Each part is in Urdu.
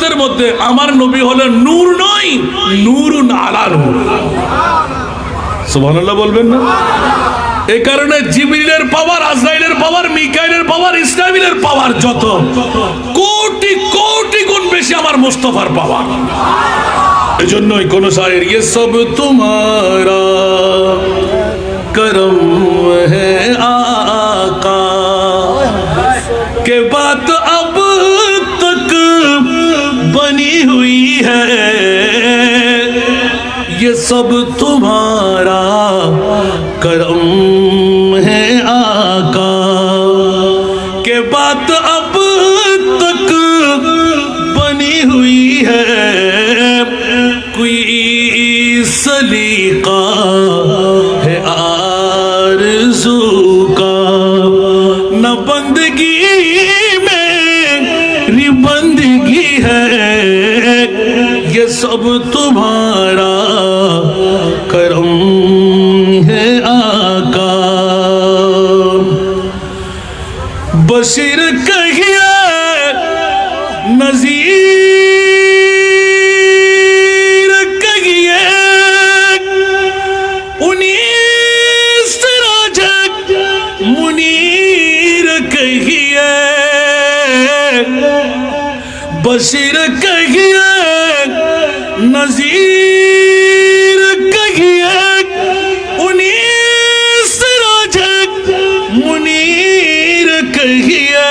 শরীয়তের মধ্যে আমার নবী হলো নূর নয় নূর আলা নূর সুবহানাল্লাহ বলবেন না? এ কারণে জিবরিলের পাওয়ার, আজরাইলের পাওয়ার, মিকাইলের পাওয়ার ইসরাফিলের পাওয়ার যত কোটি কোটি গুণ বেশি আমার মুস্তফার পাওয়ার। এজন্যই কোন শায়ের ইয়ে সব তোমার করম হে আকা। কে বাত আব ہوئی ہے۔ یہ سب تمہارا کرم ہے آقا۔ کہ بات اب تک بنی ہوئی ہے۔ کوئی سلیقہ ہے آرزو کا۔ نہ بندگی میری بندگی ہے، یہ سب تمہارا کرم ہے آقا۔ بشیر کہیے نظیر کہیے انیس راجک منیر کہیے بشیر کہیے نظیر کہیے انیس سراج منیر کہیے،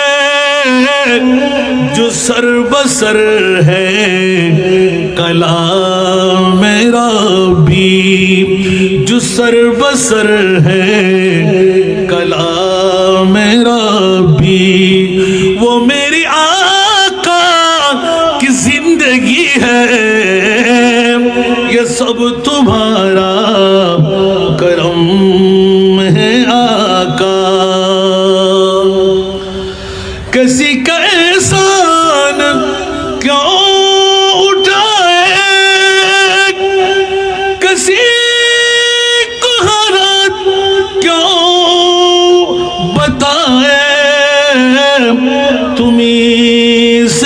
جو سر بسر ہے کلا میرا بھی، جو سر بسر ہے کلام یہ سب تمہارا کرم ہے آقا۔ کسی کا ایسا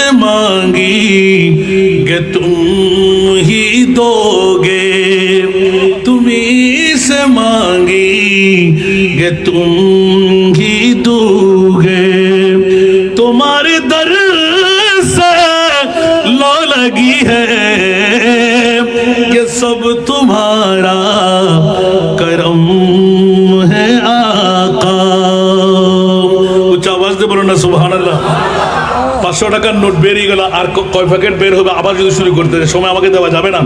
سے مانگی کہ تم ہی دو گے تم ہی سے مانگی کہ تم ہی دو گے تمہارے در سے لو لگی ہے کہ سب تمہارا کرم পাঁচশো টাকার নোট বেরিয়ে গেল, আর কয় প্যাকেট বের হবে? আবার যদি শুরু করতে সময় আমাকে দেওয়া যাবে না।